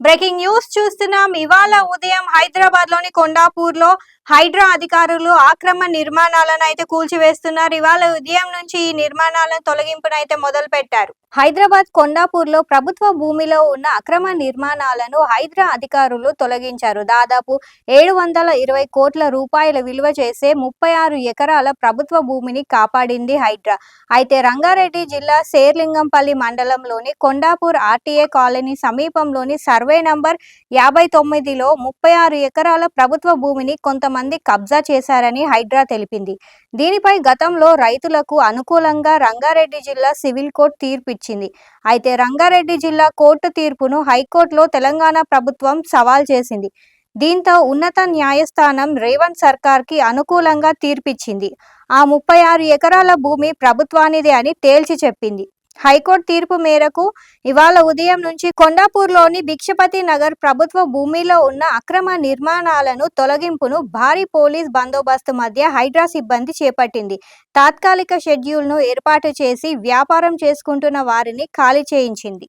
Breaking news చూస్తున్నాం. ఇవాళ ఉదయం హైదరాబాద్లోని కొండాపూర్లో హైడ్రా అధికారులు ఆక్రమ నిర్మాణాలను అయితే కూల్చివేస్తున్నారు. ఇవాళ ఉదయం నుంచి ఈ నిర్మాణాలను తొలగింపును అయితే మొదలు పెట్టారు హైదరాబాద్ కొండాపూర్లో ప్రభుత్వ భూమిలో ఉన్న అక్రమ నిర్మాణాలను హైదరా అధికారులు తొలగించారు. దాదాపు ఏడు వందల ఇరవై కోట్ల రూపాయల విలువ చేసే ముప్పై ఆరు ఎకరాల ప్రభుత్వ భూమిని కాపాడింది హైడ్రా. అయితే రంగారెడ్డి జిల్లా శేర్లింగంపల్లి మండలంలోని కొండాపూర్ ఆర్టీఏ కాలనీ సమీపంలోని సర్వే నంబర్ యాభై తొమ్మిదిలో ముప్పై ఆరు ఎకరాల ప్రభుత్వ భూమిని మంది కబ్జా చేశారని హైడ్రా తెలిపింది. దీనిపై గతంలో రైతులకు అనుకూలంగా రంగారెడ్డి జిల్లా సివిల్ కోర్టు తీర్పిచ్చింది. అయితే రంగారెడ్డి జిల్లా కోర్టు తీర్పును హైకోర్టులో తెలంగాణ ప్రభుత్వం సవాల్ చేసింది. దీంతో ఉన్నత న్యాయస్థానం రేవంత్ సర్కార్కి అనుకూలంగా తీర్పిచ్చింది. ఆ ముప్పై ఆరు ఎకరాల భూమి ప్రభుత్వానిదే అని తేల్చి చెప్పింది. హైకోర్టు తీర్పు మేరకు ఇవాళ ఉదయం నుంచి కొండాపూర్లోని భిక్షపతి నగర్ ప్రభుత్వ భూమిలో ఉన్న అక్రమ నిర్మాణాలను తొలగింపును భారీ పోలీస్ బందోబస్తు మధ్య హైడ్రా సిబ్బంది చేపట్టింది. తాత్కాలిక షెడ్యూల్ను ఏర్పాటు చేసి వ్యాపారం చేసుకుంటున్న వారిని ఖాళీ చేయించింది.